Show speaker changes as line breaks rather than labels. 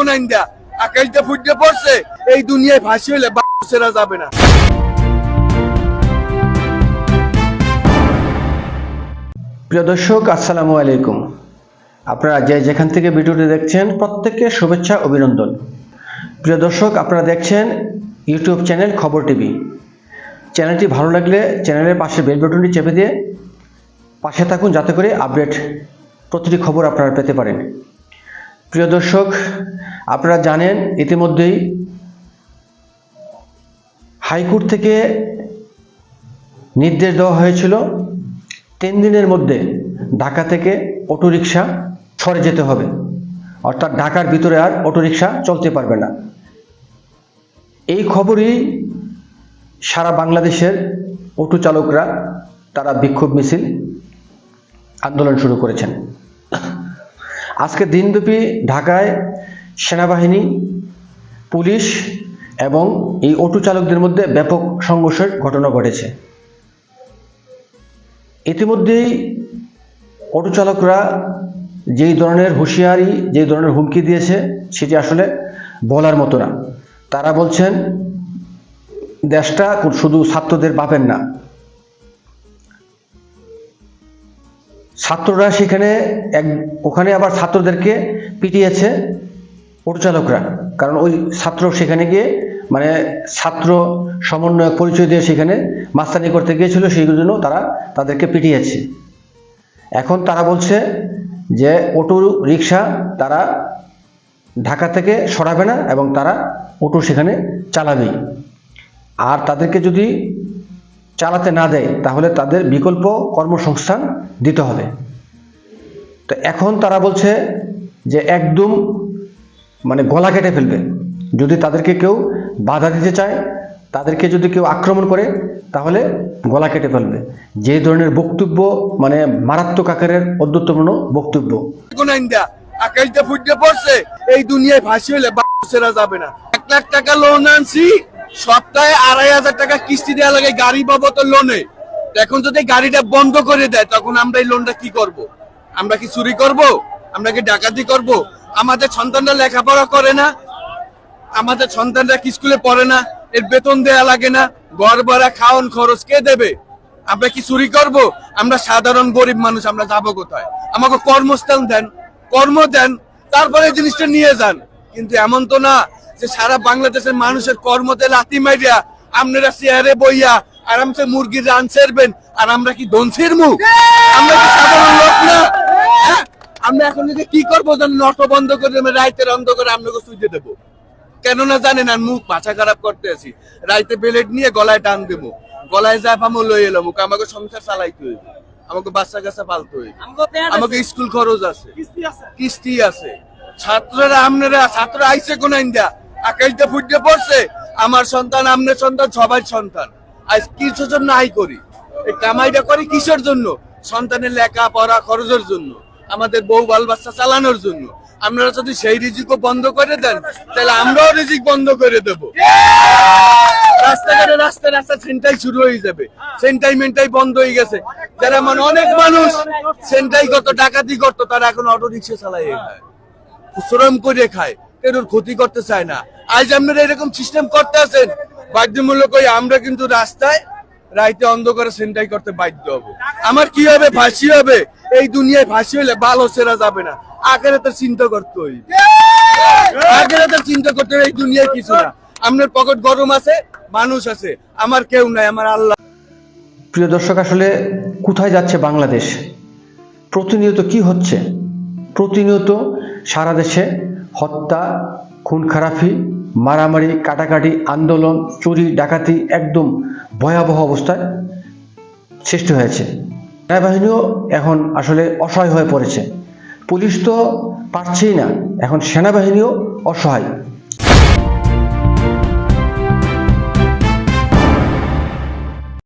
কোন আইন্দা আকাশটা ফুটে পড়ছে, এই দুনিয়ায় ভাসি হইলে বাচ্চারা যাবে না।
প্রিয় দর্শক, আসসালামু আলাইকুম। আপনারা যে যেখান থেকে ভিডিওটি দেখছেন, প্রত্যেককে শুভেচ্ছা, অভিনন্দন। প্রিয় দর্শক, আপনারা দেখছেন ইউটিউব চ্যানেল খবর টিভি। চ্যানেলটি ভালো লাগলে চ্যানেলের পাশে বেল বাটনটি চেপে দিয়ে পাশে থাকুন, যাতে করে আপডেট প্রতিটি খবর আপনারা পেতে পারেন। প্রিয় দর্শক, আপনারা জানেন ইতিমধ্যেই হাইকোর্ট থেকে নির্দেশ দেওয়া হয়েছিল, তিন দিনের মধ্যে ঢাকা থেকে অটোরিকশা সরে যেতে হবে। অর্থাৎ ঢাকার ভিতরে আর অটোরিকশা চলতে পারবে না। এই খবরই সারা বাংলাদেশের অটো চালকরা তারা বিক্ষোভ মিছিল আন্দোলন শুরু করেছেন। আজকে দিনব্যাপী ঢাকায় সেনাবাহিনী, পুলিশ এবং এই অটো চালকদের মধ্যে ব্যাপক সংঘর্ষের ঘটনা ঘটেছে। ইতিমধ্যেই অটো চালকরা যেই ধরনের হুঁশিয়ারি, যেই ধরনের হুমকি দিয়েছে, সেটি আসলে বলার মতো না। তারা বলছেন, দেশটা শুধু ছাত্রদের পাবেন না ছাত্ররা সেখানে এক, ওখানে আবার ছাত্রদেরকে পিটিয়েছে অটো চালকরা কারণ ওই ছাত্র সেখানে গিয়ে মানে ছাত্র সমন্বয়ক পরিচয় দিয়ে সেখানে মাস্তানি করতে গিয়েছিল, সেই জন্য তারা তাদেরকে পিটিয়েছে। এখন তারা বলছে যে অটো রিক্সা তারা ঢাকা থেকে সরাবে না এবং তারা অটো সেখানে চালাবেই। আর তাদেরকে যদি চালাতে না দেয়, তাহলে তাদের বিকল্প কর্মসংস্থান দিতে হবে। তো এখন তারা বলছে যে একদম মানে গলা কেটে ফেলবে। যদি তাদেরকে কেউ বাধা দিতে চায়, তাদেরকে যদি কেউ আক্রমণ করে, তাহলে গলা কেটে ফেলবে। যে ধরনের বক্তব্য মানে মারাত্মক আকারের অদ্যত্বপূর্ণ বক্তব্য।
আকাশটা ফুটে পড়ছে, এই দুনিয়ায় ভাসি হলে যাবে না। এক লাখ টাকা লোন আনছি সপ্তাহে আড়াই হাজার টাকা কিস্তি দেওয়া লাগে গাড়ি বাবদ লোনে এখন যদি গাড়িটা বন্ধ করে দেয়, তখন আমরা এই লোনটা কি করব। আমরা কি চুরি করব? আমরা কি ডাকাতি করব? আমাদের সন্তানরা লেখাপড়া করে না। আমাদের সন্তানরা কি স্কুলে পড়ে না? এর বেতন দেয়া লাগে না। ঘর ভাড়া খাওয়ান খরচ কে দেবে? আমরা কি চুরি করব? আমরা সাধারণ গরিব মানুষ, আমরা যাব কোথায়? আমাকে কর্মস্থান দেন, কর্ম দেন, তারপরে জিনিসটা নিয়ে যান। কিন্তু এমন তো না যে সারা বাংলাদেশের মানুষের কর্মতে লাথি মারিয়া আপনারা চেয়ারে বইয়া আরামসে মুরগির রান সেরবেন আর আমরা কি দনসির মুখ আমরা কি সাধারণ লোক না? হ্যাঁ? আমরা এখন যদি কি করব যেন নট বন্ধ করে আমরা রাইতের অন্ধকারে আপনাকে সুইতে দেবো? কেননা জানেন আর মুখ মাথা খারাপ করতে আছি। রাইতে বেলেট নিয়ে গলায় টান দেবো। গলায় যা পামো লই এলাম আমাকে সংসার চালাইতে হইবে। আমাকে বাচ্চা কাচ্চা পালতে হইবে। আমাকে স্কুল খরচ আছে। কিস্তি আছে। ছাত্ররা আপনারা ছাত্র আইসে কোন ইন্ডিয়া আকাশটা ফুটে পড়ছে, আমার সন্তান আপনার সন্তান, সবার সন্তান। আজ কিসের জন্য আই করি? এই কামাইটা করি কিসের জন্য? সন্তানের লেখা পড়া খরচের জন্য, আমাদের বউ বাল বাচ্চা চালানোর জন্য। আপনারা যদি সেই রিজিকও বন্ধ করে দেন, তাহলে আমরাও রিজিক বন্ধ করে দেব। রাস্তাঘাটে রাস্তা রাস্তা সেন্টাই শুরু হয়ে যাবে। সেন্টাই মেন্টাই বন্ধ হয়ে গেছে। যারা মানে অনেক মানুষ সেন্টাই করতো ডাকাতি করতো, তারা এখন অটো রিক্সা চালাইয়ে খায় শ্রম করে খায়। কেউ ক্ষতি করতে চায় না। আজ আপনারা এরকম সিস্টেম করতে আছেন, বাধ্যমূলক ওই আমরা কিন্তু রাস্তায় রাইতে অন্ধকারে সেন্টাই করতে বাধ্য হব। আমার কি হবে? ফাঁসি হবে? এই দুনিয়ায় ফাঁসি হইলে ভালো সেরা যাবে না। আগের তো চিন্তা করতে হইবে আগের তো চিন্তা করতে এই দুনিয়ায় কিছু না। আপনার পকেট গরম আছে, মানুষ আছে। আমার কেউ নাই, আমার আল্লাহ।
প্রিয় দর্শক, আসলে কোথায় যাচ্ছে বাংলাদেশ? প্রতিনিয়ত কি হচ্ছে? প্রতিনিয়ত সারা দেশে হত্যা খুন খারাপি মারামারি, কাটাকাটি, আন্দোলন, চুরি, ডাকাতি একদম ভয়াবহ অবস্থায় সৃষ্টি হয়েছে। সেনাবাহিনীও এখন আসলে অসহায় হয়ে পড়েছে। পুলিশ তো পারছেই না, এখন সেনাবাহিনীও অসহায়।